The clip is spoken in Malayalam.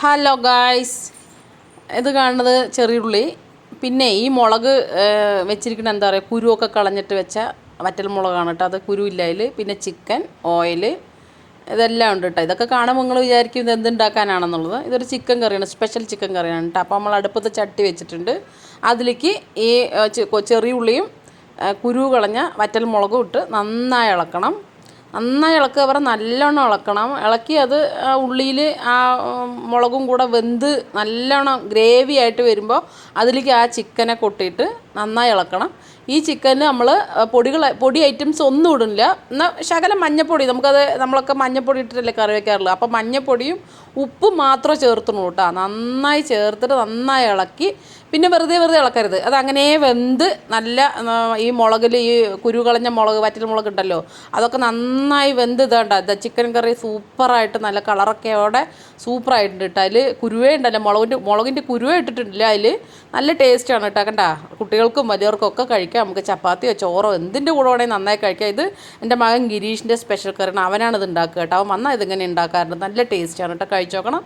ഹലോ ഗായ്സ് ഇത് കാണുന്നത് ചെറിയുള്ളി പിന്നെ ഈ മുളക് വെച്ചിരിക്കുന്ന എന്താ പറയുക കുരുവൊക്കെ കളഞ്ഞിട്ട് വെച്ച വറ്റൽ മുളകാണ് കേട്ടോ. അത് കുരുവില്ല അതിൽ പിന്നെ ചിക്കൻ ഓയിൽ ഇതെല്ലാം ഉണ്ട് കേട്ടോ. ഇതൊക്കെ കാണുമ്പോൾ നിങ്ങൾ വിചാരിക്കും ഇത് എന്തുണ്ടാക്കാനാണെന്നുള്ളത്. ഇതൊരു ചിക്കൻ കറിയാണ് സ്പെഷ്യൽ ചിക്കൻ കറിയാണ് കേട്ടോ. അപ്പോൾ നമ്മൾ അടുപ്പത്ത് ചട്ടി വെച്ചിട്ടുണ്ട്. അതിലേക്ക് ഈ ചെറിയ ഉള്ളിയും കുരു കളഞ്ഞ വറ്റൽ മുളകും ഇട്ട് നന്നായി ഇളക്കണം. നന്നായി ഇളക്കുക. പറ നല്ലോണം ഇളക്കണം. ഇളക്കി അത് ഉള്ളിയിൽ ആ മുളകും കൂടെ വെന്ത് നല്ലോണം ഗ്രേവി ആയിട്ട് വരുമ്പോൾ അതിലേക്ക് ആ ചിക്കനെ കൊട്ടിയിട്ട് നന്നായി ഇളക്കണം. ഈ ചിക്കന് നമ്മൾ പൊടികൾ പൊടി ഐറ്റംസ് ഒന്നും ഇടുന്നില്ല. എന്നാൽ ശകലം മഞ്ഞപ്പൊടി. നമുക്കത് നമ്മളൊക്കെ മഞ്ഞപ്പൊടി ഇട്ടിട്ടല്ലേ കറി വയ്ക്കാറുള്ളൂ അപ്പോൾ മഞ്ഞപ്പൊടിയും ഉപ്പും മാത്രം ചേർത്തുള്ളൂ കേട്ടോ. നന്നായി ചേർത്തിട്ട് നന്നായി ഇളക്കി പിന്നെ വെറുതെ വെറുതെ ഇളക്കരുത്. അത് അങ്ങനെ വെന്ത് നല്ല ഈ മുളകിൽ ഈ കുരു കളഞ്ഞ മുളക് വറ്റൽ മുളക് ഉണ്ടല്ലോ അതൊക്കെ നന്നായി വെന്ത് ഇതാണ്ട. ഇത് ചിക്കൻ കറി സൂപ്പറായിട്ട് നല്ല കളറൊക്കെയോടെ സൂപ്പറായിട്ടുണ്ട് കേട്ടോ. അതിൽ കുരുവേ ഉണ്ടല്ലോ മുളകിന്റെ മുളകിന്റെ കുരുവേ ഇട്ടിട്ടില്ല അതിൽ നല്ല ടേസ്റ്റാണ് കേട്ടോ കണ്ട? കുട്ടികൾക്കും വലിയവർക്കും ഒക്കെ കഴിക്കാം. നമുക്ക് ചപ്പാത്തിയോ ചോറോ എന്തിന്റെ കൂടെ വേണമെങ്കിൽ നന്നായി കഴിക്കാം. ഇത് എന്റെ മകൻ ഗിരീഷിന്റെ സ്പെഷ്യൽ കറിയാണ്. അവനാണ് ഇത് ഉണ്ടാക്കുക കേട്ടോ. അവൻ വന്നാൽ ഇതിങ്ങനെ ഉണ്ടാക്കാറുണ്ട്. നല്ല ടേസ്റ്റാണ് കേട്ടോ. കഴിച്ചോക്കണം